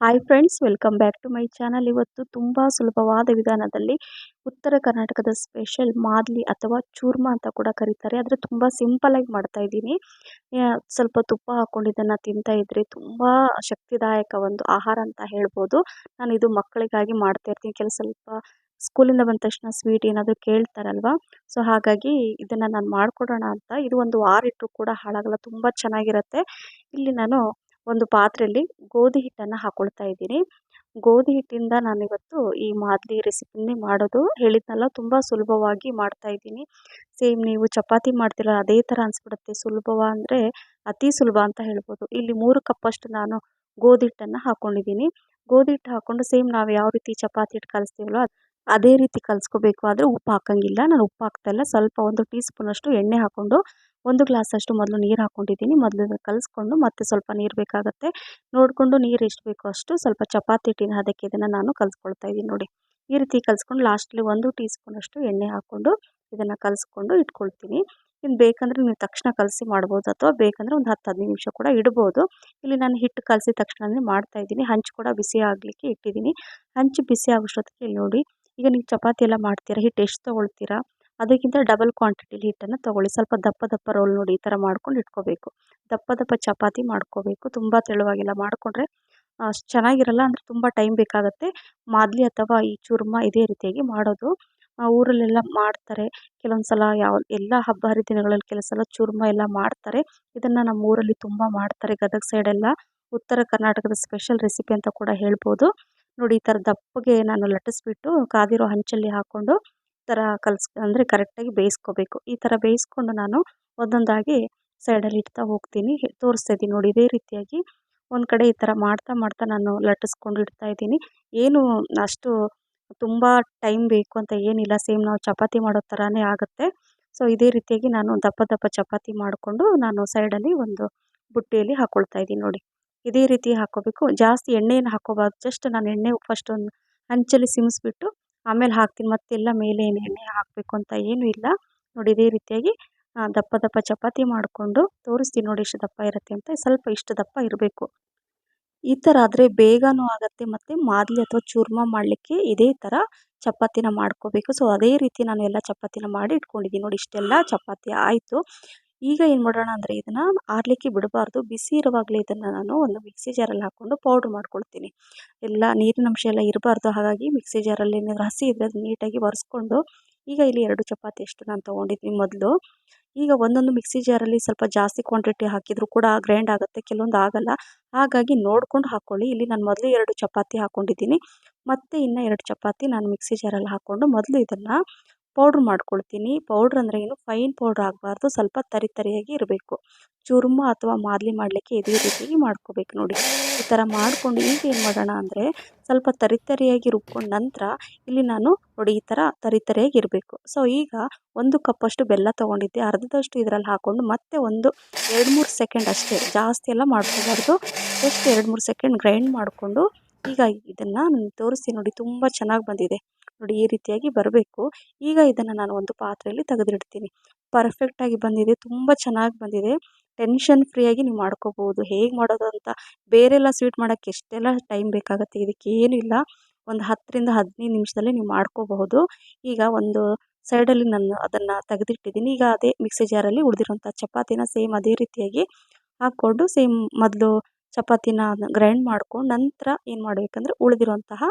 Hi friends welcome back to my channel ಇವತ್ತು ತುಂಬ ಸುಲಭವಾದ ವಿಧಾನದಲ್ಲಿ ಉತ್ತರ ಕರ್ನಾಟಕದ ಸ್ಪೆಷಲ್ ಮಾದಲಿ ಅಥವಾ ಚೂರ್ಮ ಅಂತ ಕೂಡ ಕರೀತಾರೆ. ಆದರೆ ತುಂಬ ಸಿಂಪಲ್ಲಾಗಿ ಮಾಡ್ತಾ ಇದ್ದೀನಿ. ಸ್ವಲ್ಪ ತುಪ್ಪ ಹಾಕ್ಕೊಂಡು ಇದನ್ನು ತಿಂತಾ ಇದ್ರೆ ತುಂಬ ಶಕ್ತಿದಾಯಕ ಒಂದು ಆಹಾರ ಅಂತ ಹೇಳ್ಬೋದು. ನಾನು ಇದು ಮಕ್ಕಳಿಗಾಗಿ ಮಾಡ್ತಾ ಇರ್ತೀನಿ. ಕೆಲ ಸ್ವಲ್ಪ ಸ್ಕೂಲಿಂದ ಬಂದ ತಕ್ಷಣ ಸ್ವೀಟ್ ಏನಾದರೂ ಕೇಳ್ತಾರಲ್ವ? ಸೊ ಹಾಗಾಗಿ ಇದನ್ನು ನಾನು ಮಾಡಿಕೊಡೋಣ ಅಂತ. ಇದು ಒಂದು ವಾರ ಇಟ್ಟರು ಕೂಡ ಹಾಳಾಗಲ್ಲ. ತುಂಬ ಚೆನ್ನಾಗಿರುತ್ತೆ. ಇಲ್ಲಿ ನಾನು ಒಂದು ಪಾತ್ರೆಯಲ್ಲಿ ಗೋಧಿ ಹಿಟ್ಟನ್ನು ಹಾಕ್ಕೊಳ್ತಾ ಇದ್ದೀನಿ. ಗೋಧಿ ಹಿಟ್ಟಿಂದ ನಾನಿವತ್ತು ಈ ಮಾದಲಿ ರೆಸಿಪಿನೇ ಮಾಡೋದು ಹೇಳಿದ್ನಲ್ಲ, ತುಂಬ ಸುಲಭವಾಗಿ ಮಾಡ್ತಾ ಇದ್ದೀನಿ. ಸೇಮ್ ನೀವು ಚಪಾತಿ ಮಾಡ್ತೀರ, ಅದೇ ಥರ ಅನಿಸ್ಬಿಡುತ್ತೆ. ಸುಲಭವ ಅಂದರೆ ಅತಿ ಸುಲಭ ಅಂತ ಹೇಳ್ಬೋದು. ಇಲ್ಲಿ ಮೂರು ಕಪ್ಪಷ್ಟು ನಾನು ಗೋಧಿ ಹಿಟ್ಟನ್ನು ಹಾಕ್ಕೊಂಡಿದ್ದೀನಿ ಗೋಧಿ ಹಿಟ್ಟು ಹಾಕ್ಕೊಂಡು ಸೇಮ್ ನಾವು ಯಾವ ರೀತಿ ಚಪಾತಿ ಹಿಟ್ಟು ಕಲಿಸ್ತೀವಲ್ಲ ಅದೇ ರೀತಿ ಕಲಿಸ್ಕೋಬೇಕು. ಆದರೆ ಉಪ್ಪು ಹಾಕೋಂಗಿಲ್ಲ. ನಾನು ಉಪ್ಪು ಹಾಕ್ತಾಯಿಲ್ಲ ಸ್ವಲ್ಪ ಒಂದು ಟೀ ಸ್ಪೂನಷ್ಟು ಎಣ್ಣೆ ಹಾಕ್ಕೊಂಡು ಒಂದು ಗ್ಲಾಸಷ್ಟು ಮೊದಲು ನೀರು ಹಾಕ್ಕೊಂಡಿದ್ದೀನಿ ಮೊದಲು ಕಲಸ್ಕೊಂಡು ಮತ್ತೆ ಸ್ವಲ್ಪ ನೀರು ಬೇಕಾಗುತ್ತೆ. ನೋಡಿಕೊಂಡು ನೀರು ಎಷ್ಟು ಬೇಕೋ ಅಷ್ಟು ಸ್ವಲ್ಪ ಚಪಾತಿ ಹಿಟ್ಟಿನ ಅದಕ್ಕೆ ಇದನ್ನು ನಾನು ಕಲಿಸ್ಕೊಳ್ತಾ ಇದ್ದೀನಿ ನೋಡಿ. ಈ ರೀತಿ ಕಲಿಸ್ಕೊಂಡು ಲಾಸ್ಟಲ್ಲಿ ಒಂದು ಟೀ ಸ್ಪೂನಷ್ಟು ಎಣ್ಣೆ ಹಾಕ್ಕೊಂಡು ಇದನ್ನು ಕಲಿಸ್ಕೊಂಡು ಇಟ್ಕೊಳ್ತೀನಿ. ಇನ್ನು ಬೇಕಂದರೆ ನೀವು ತಕ್ಷಣ ಕಲಸಿ ಮಾಡ್ಬೋದು ಅಥವಾ ಬೇಕಂದರೆ ಒಂದು ಹತ್ತು ಹದಿನೈದು ನಿಮಿಷ ಕೂಡ ಇಡ್ಬೋದು. ಇಲ್ಲಿ ನಾನು ಹಿಟ್ಟು ಕಲಸಿದ ಮಾಡ್ತಾ ಇದ್ದೀನಿ. ಹಂಚು ಕೂಡ ಬಿಸಿ ಆಗಲಿಕ್ಕೆ ಇಟ್ಟಿದ್ದೀನಿ. ಹಂಚು ಬಿಸಿ ಆಗೋಷ್ಟೊತ್ತಿಗೆ ನೋಡಿ. ಈಗ ನೀವು ಚಪಾತಿ ಎಲ್ಲ ಮಾಡ್ತೀರಾ? ಹಿಟ್ಟು ಎಷ್ಟು ತೊಗೊಳ್ತೀರಾ? ಅದಕ್ಕಿಂತ ಡಬಲ್ ಕ್ವಾಂಟಿಟಿಲಿ ಹಿಟ್ಟನ್ನು ತೊಗೊಳ್ಳಿ. ಸ್ವಲ್ಪ ದಪ್ಪ ದಪ್ಪ ರೋಲ್ ನೋಡಿ ಈ ಥರ ಮಾಡ್ಕೊಂಡು ಇಟ್ಕೋಬೇಕು. ದಪ್ಪ ದಪ್ಪ ಚಪಾತಿ ಮಾಡ್ಕೋಬೇಕು. ತುಂಬ ತೆಳುವಾಗಿಲ್ಲ. ಮಾಡಿಕೊಂಡ್ರೆ ಚೆನ್ನಾಗಿರಲ್ಲ ಅಂದರೆ ತುಂಬ ಟೈಮ್ ಬೇಕಾಗುತ್ತೆ. ಮಾದಲಿ ಅಥವಾ ಈ ಚೂರ್ಮ ಇದೇ ರೀತಿಯಾಗಿ ಮಾಡೋದು. ಊರಲ್ಲೆಲ್ಲ ಮಾಡ್ತಾರೆ. ಕೆಲವೊಂದು ಸಲ ಯಾವ, ಎಲ್ಲ ಹಬ್ಬ ಹರಿದಿನಗಳಲ್ಲಿ ಕೆಲವು ಸಲ ಚೂರ್ಮ ಎಲ್ಲ ಮಾಡ್ತಾರೆ. ಇದನ್ನು ನಮ್ಮ ಊರಲ್ಲಿ ತುಂಬ ಮಾಡ್ತಾರೆ. ಗದಗ ಸೈಡೆಲ್ಲ ಉತ್ತರ ಕರ್ನಾಟಕದ ಸ್ಪೆಷಲ್ ರೆಸಿಪಿ ಅಂತ ಕೂಡ ಹೇಳ್ಬೋದು. ನೋಡಿ, ಈ ಥರ ದಪ್ಪಗೆ ನಾನು ಲಟ್ಟಿಸ್ಬಿಟ್ಟು, ಕಾದಿರೋ ಹಂಚಲ್ಲಿ ಹಾಕ್ಕೊಂಡು ಥರ ಕಲ್ಸ್, ಅಂದರೆ ಕರೆಕ್ಟಾಗಿ ಬೇಯಿಸ್ಕೋಬೇಕು. ಈ ಥರ ಬೇಯಿಸ್ಕೊಂಡು ನಾನು ಒಂದೊಂದಾಗಿ ಸೈಡಲ್ಲಿ ಇಡ್ತಾ ಹೋಗ್ತೀನಿ. ತೋರಿಸ್ತಾ ಇದ್ದೀನಿ ನೋಡಿ, ಇದೇ ರೀತಿಯಾಗಿ ಒಂದು ಕಡೆ ಈ ಥರ ಮಾಡ್ತಾ ಮಾಡ್ತಾ ನಾನು ಲಟ್ಟಿಸ್ಕೊಂಡು ಇಡ್ತಾ ಇದ್ದೀನಿ. ಏನು ಅಷ್ಟು ತುಂಬ ಟೈಮ್ ಬೇಕು ಅಂತ ಏನಿಲ್ಲ. ಸೇಮ್ ನಾವು ಚಪಾತಿ ಮಾಡೋ ಥರನೇ ಆಗುತ್ತೆ. ಸೊ, ಇದೇ ರೀತಿಯಾಗಿ ನಾನು ದಪ್ಪ ದಪ್ಪ ಚಪಾತಿ ಮಾಡಿಕೊಂಡು ನಾನು ಸೈಡಲ್ಲಿ ಒಂದು ಬುಟ್ಟಿಯಲ್ಲಿ ಹಾಕ್ಕೊಳ್ತಾ ಇದ್ದೀನಿ ನೋಡಿ. ಇದೇ ರೀತಿ ಹಾಕ್ಕೋಬೇಕು. ಜಾಸ್ತಿ ಎಣ್ಣೆಯನ್ನು ಹಾಕ್ಕೋಬಾರ್ದು ಜಸ್ಟ್ ನಾನು ಎಣ್ಣೆ ಫಸ್ಟ್ ಒಂದು ಹಂಚಲ್ಲಿ ಸಿಮಿಸ್ಬಿಟ್ಟು ಆಮೇಲೆ ಹಾಕ್ತೀನಿ ಮತ್ತೆಲ್ಲ ಮೇಲೆ ಎಣ್ಣೆ ಹಾಕಬೇಕು ಅಂತ ಏನೂ ಇಲ್ಲ. ನೋಡಿ, ಇದೇ ರೀತಿಯಾಗಿ ದಪ್ಪ ದಪ್ಪ ಚಪಾತಿ ಮಾಡಿಕೊಂಡು ತೋರಿಸ್ತೀನಿ ನೋಡಿ ಇಷ್ಟು ದಪ್ಪ ಇರುತ್ತೆ ಅಂತ. ಸ್ವಲ್ಪ ಇಷ್ಟು ದಪ್ಪ ಇರಬೇಕು. ಈ ಥರ ಆದರೆ ಬೇಗನೂ ಆಗುತ್ತೆ, ಮತ್ತು ಮಾದಲಿ ಅಥವಾ ಚೂರ್ಮ ಮಾಡಲಿಕ್ಕೆ ಇದೇ ಥರ ಚಪಾತಿನ ಮಾಡ್ಕೋಬೇಕು. ಸೊ ಅದೇ ರೀತಿ ನಾನು ಎಲ್ಲ ಚಪಾತಿನ ಮಾಡಿ ಇಟ್ಕೊಂಡಿದ್ದೀನಿ. ನೋಡಿ, ಇಷ್ಟೆಲ್ಲ ಚಪಾತಿ ಆಯಿತು. ಈಗ ಏನು ಮಾಡೋಣ ಅಂದರೆ ಇದನ್ನು ಆರಲಿಕ್ಕೆ ಬಿಡಬಾರ್ದು. ಬಿಸಿ ಇರುವಾಗಲೇ ಇದನ್ನು ನಾನು ಒಂದು ಮಿಕ್ಸಿ ಜಾರಲ್ಲಿ ಹಾಕ್ಕೊಂಡು ಪೌಡ್ರ್ ಮಾಡ್ಕೊಳ್ತೀನಿ. ಎಲ್ಲ ನೀರಿನ ಅಂಶ ಎಲ್ಲ ಇರಬಾರ್ದು. ಹಾಗಾಗಿ ಮಿಕ್ಸಿ ಜಾರಲ್ಲಿ ಏನಾದರೂ ಹಸಿ ಇದ್ದರೆ ಅದು ನೀಟಾಗಿ ಒರೆಸ್ಕೊಂಡು ಈಗ ಇಲ್ಲಿ ಎರಡು ಚಪಾತಿ ಅಷ್ಟು ನಾನು ತೊಗೊಂಡಿದ್ದೀನಿ ಮೊದಲು. ಈಗ ಒಂದೊಂದು ಮಿಕ್ಸಿ ಜಾರಲ್ಲಿ ಸ್ವಲ್ಪ ಜಾಸ್ತಿ ಕ್ವಾಂಟಿಟಿ ಹಾಕಿದರೂ ಕೂಡ ಗ್ರೈಂಡ್ ಆಗುತ್ತೆ. ಕೆಲವೊಂದು ಆಗಲ್ಲ. ಹಾಗಾಗಿ ನೋಡ್ಕೊಂಡು ಹಾಕ್ಕೊಳ್ಳಿ ಇಲ್ಲಿ ನಾನು ಮೊದಲು ಎರಡು ಚಪಾತಿ ಹಾಕ್ಕೊಂಡಿದ್ದೀನಿ ಮತ್ತು ಇನ್ನು ಎರಡು ಚಪಾತಿ ನಾನು ಮಿಕ್ಸಿ ಜಾರಲ್ಲಿ ಹಾಕ್ಕೊಂಡು ಮೊದಲು ಇದನ್ನು ಪೌಡ್ರ್ ಮಾಡ್ಕೊಳ್ತೀನಿ. ಪೌಡ್ರ್ ಅಂದರೆ ಏನು? ಫೈನ್ ಪೌಡ್ರ್ ಆಗಬಾರ್ದು. ಸ್ವಲ್ಪ ತರಿ ತರಿಯಾಗಿ ಇರಬೇಕು. ಚೂರ್ಮ ಅಥವಾ ಮಾದಲಿ ಮಾಡಲಿಕ್ಕೆ ಇದೇ ರೀತಿಯಾಗಿ ಮಾಡ್ಕೋಬೇಕು ನೋಡಿ. ಈ ಥರ ಮಾಡಿಕೊಂಡು ಈಗ ಏನು ಮಾಡೋಣ ಅಂದರೆ ಸ್ವಲ್ಪ ತರಿ ತರಿಯಾಗಿ ರುಬ್ಕೊಂಡು ನಂತರ ಇಲ್ಲಿ ನಾನು ನೋಡಿ ಈ ಥರ ತರಿ ತರಿಯಾಗಿ ಇರಬೇಕು. ಸೊ ಈಗ ಒಂದು ಕಪ್ಪಷ್ಟು ಬೆಲ್ಲ ತೊಗೊಂಡಿದ್ದೆ. ಅರ್ಧದಷ್ಟು ಇದರಲ್ಲಿ ಹಾಕ್ಕೊಂಡು ಮತ್ತೆ ಒಂದು ಎರಡು ಮೂರು ಸೆಕೆಂಡ್ ಅಷ್ಟೇ ಜಾಸ್ತಿ ಎಲ್ಲ ಮಾಡ್ಕೋಬಾರ್ದು. ಜಸ್ಟ್ ಎರಡು ಮೂರು ಸೆಕೆಂಡ್ ಗ್ರೈಂಡ್ ಮಾಡಿಕೊಂಡು ಈಗ ಇದನ್ನು ನಾನು ತೋರಿಸ್ತೀನಿ ನೋಡಿ. ತುಂಬ ಚೆನ್ನಾಗಿ ಬಂದಿದೆ. ನೋಡಿ ಈ ರೀತಿಯಾಗಿ ಬರಬೇಕು. ಈಗ ಇದನ್ನು ನಾನು ಒಂದು ಪಾತ್ರೆಯಲ್ಲಿ ತೆಗೆದಿಡ್ತೀನಿ. ಪರ್ಫೆಕ್ಟಾಗಿ ಬಂದಿದೆ, ತುಂಬ ಚೆನ್ನಾಗಿ ಬಂದಿದೆ. ಟೆನ್ಷನ್ ಫ್ರೀಯಾಗಿ ನೀವು ಮಾಡ್ಕೋಬೋದು ಹೇಗೆ ಮಾಡೋದು ಅಂತ ಬೇರೆಲ್ಲ ಸ್ವೀಟ್ ಮಾಡೋಕ್ಕೆ ಎಷ್ಟೆಲ್ಲ ಟೈಮ್ ಬೇಕಾಗುತ್ತೆ, ಇದಕ್ಕೆ ಏನಿಲ್ಲ ಒಂದು ಹತ್ತರಿಂದ ಹದಿನೈದು ನಿಮಿಷದಲ್ಲಿ ನೀವು ಮಾಡ್ಕೋಬಹುದು. ಈಗ ಒಂದು ಸೈಡಲ್ಲಿ ನಾನು ಅದನ್ನು ತೆಗೆದಿಟ್ಟಿದ್ದೀನಿ. ಈಗ ಅದೇ ಮಿಕ್ಸಿ ಜಾರಲ್ಲಿ ಉಳಿದಿರುವಂಥ ಚಪಾತಿನ ಸೇಮ್ ಅದೇ ರೀತಿಯಾಗಿ ಹಾಕ್ಕೊಂಡು ಸೇಮ್ ಮೊದಲು ಚಪಾತಿನ ಗ್ರೈಂಡ್ ಮಾಡ್ಕೊಂಡು ನಂತರ ಏನು ಮಾಡಬೇಕಂದ್ರೆ ಉಳಿದಿರುವಂತಹ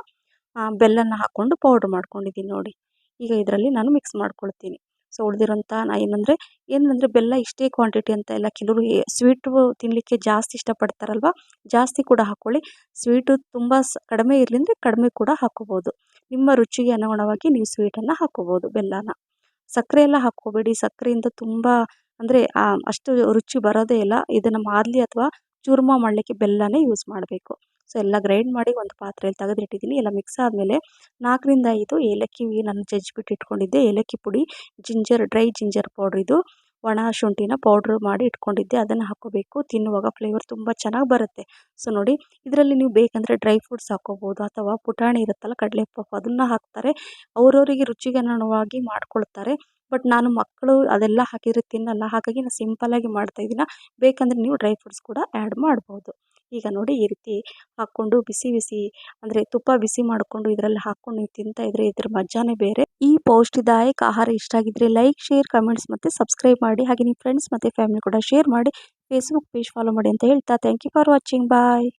ಬೆಲ್ಲನ ಹಾಕ್ಕೊಂಡು ಪೌಡ್ರ್ ಮಾಡ್ಕೊಂಡಿದ್ದೀನಿ ನೋಡಿ. ಈಗ ಇದರಲ್ಲಿ ನಾನು ಮಿಕ್ಸ್ ಮಾಡ್ಕೊಳ್ತೀನಿ. ಸೊ ಉಳಿದಿರೋಂಥ ನಾ ಏನಂದರೆ ಏನಂದರೆ ಬೆಲ್ಲ ಇಷ್ಟೇ ಕ್ವಾಂಟಿಟಿ ಅಂತ ಇಲ್ಲ, ಕೆಲವರು ಸ್ವೀಟು ತಿನ್ನಲಿಕ್ಕೆ ಜಾಸ್ತಿ ಇಷ್ಟಪಡ್ತಾರಲ್ವ, ಜಾಸ್ತಿ ಕೂಡ ಹಾಕ್ಕೊಳ್ಳಿ ಸ್ವೀಟು ತುಂಬ ಸ್, ಕಡಿಮೆ ಇರಲಿ ಕಡಿಮೆ ಕೂಡ ಹಾಕ್ಕೋಬೋದು ನಿಮ್ಮ ರುಚಿಗೆ ಅನುಗುಣವಾಗಿ ನೀವು ಸ್ವೀಟನ್ನು ಹಾಕ್ಕೋಬೋದು ಬೆಲ್ಲನ. ಸಕ್ಕರೆ ಎಲ್ಲ ಹಾಕ್ಕೋಬೇಡಿ. ಸಕ್ಕರೆಯಿಂದ ತುಂಬ, ಅಂದರೆ ಅಷ್ಟು ರುಚಿ ಬರೋದೇ ಇಲ್ಲ. ಇದನ್ನು ಮಾದಲಿ ಅಥವಾ ಚೂರ್ಮ ಮಾಡಲಿಕ್ಕೆ ಬೆಲ್ಲನೇ ಯೂಸ್ ಮಾಡಬೇಕು. ಸೊ ಎಲ್ಲ ಗ್ರೈಂಡ್ ಮಾಡಿ ಒಂದು ಪಾತ್ರೆಯಲ್ಲಿ ತೆಗೆದಿಟ್ಟಿದ್ದೀನಿ. ಎಲ್ಲ ಮಿಕ್ಸ್ ಆದಮೇಲೆ ನಾಲ್ಕರಿಂದ ಐದು ಏಲಕ್ಕಿ, ನಾನು ಜಜ್ಜಿಬಿಟ್ಟು ಇಟ್ಕೊಂಡಿದ್ದೆ. ಏಲಕ್ಕಿ ಪುಡಿ ಜಿಂಜರ್ ಡ್ರೈ ಜಿಂಜರ್ ಪೌಡ್ರ್ ಇದು. ಒಣ ಶುಂಠಿನ ಪೌಡ್ರ್ ಮಾಡಿ ಇಟ್ಕೊಂಡಿದ್ದೆ. ಅದನ್ನು ಹಾಕೋಬೇಕು. ತಿನ್ನುವಾಗ ಫ್ಲೇವರ್ ತುಂಬ ಚೆನ್ನಾಗಿ ಬರುತ್ತೆ. ಸೊ ನೋಡಿ, ಇದರಲ್ಲಿ ನೀವು ಬೇಕಂದರೆ ಡ್ರೈ ಫ್ರೂಟ್ಸ್ ಹಾಕೋಬೋದು ಅಥವಾ ಪುಟಾಣಿ ಇರುತ್ತಲ್ಲ ಕಡಲೆಪಪ್ಪು ಅದನ್ನು ಹಾಕ್ತಾರೆ. ಅವರವರಿಗೆ ರುಚಿಗೆ ಅನುಗುಣವಾಗಿ ಮಾಡ್ಕೊಳ್ತಾರೆ. ಬಟ್ ನಾನು ಮಕ್ಕಳು ಅದೆಲ್ಲ ಹಾಕಿದರೆ ತಿನ್ನಲ್ಲ. ಹಾಗಾಗಿ ನಾನು ಸಿಂಪಲ್ಲಾಗಿ ಮಾಡ್ತಾಯಿದ್ದೀನಿ ಬೇಕಂದರೆ ನೀವು ಡ್ರೈ ಫ್ರೂಟ್ಸ್ ಕೂಡ ಆ್ಯಡ್ ಮಾಡ್ಬೋದು. ಈಗ ನೋಡಿ ಈ ರೀತಿ ಹಾಕ್ಕೊಂಡು ಬಿಸಿ ಬಿಸಿ ಅಂದರೆ ತುಪ್ಪ ಬಿಸಿ ಮಾಡಿಕೊಂಡು ಇದರಲ್ಲಿ ಹಾಕ್ಕೊಂಡು ತಿಂತಾ ಇದ್ರೆ ಇದ್ರ ಮಜಾನೇ ಬೇರೆ. ಈ ಪೌಷ್ಟಿದಾಯಕ ಆಹಾರ ಇಷ್ಟ ಆಗಿದ್ರೆ ಲೈಕ್ ಶೇರ್ ಕಮೆಂಟ್ಸ್ ಮತ್ತು ಸಬ್ಸ್ಕ್ರೈಬ್ ಮಾಡಿ. ಹಾಗೆ ನಿಮ್ಮ ಫ್ರೆಂಡ್ಸ್ ಮತ್ತು ಫ್ಯಾಮಿಲಿ ಕೂಡ ಶೇರ್ ಮಾಡಿ. ಫೇಸ್ಬುಕ್ ಪೇಜ್ ಫಾಲೋ ಮಾಡಿ ಅಂತ ಹೇಳ್ತಾ thank you for watching bye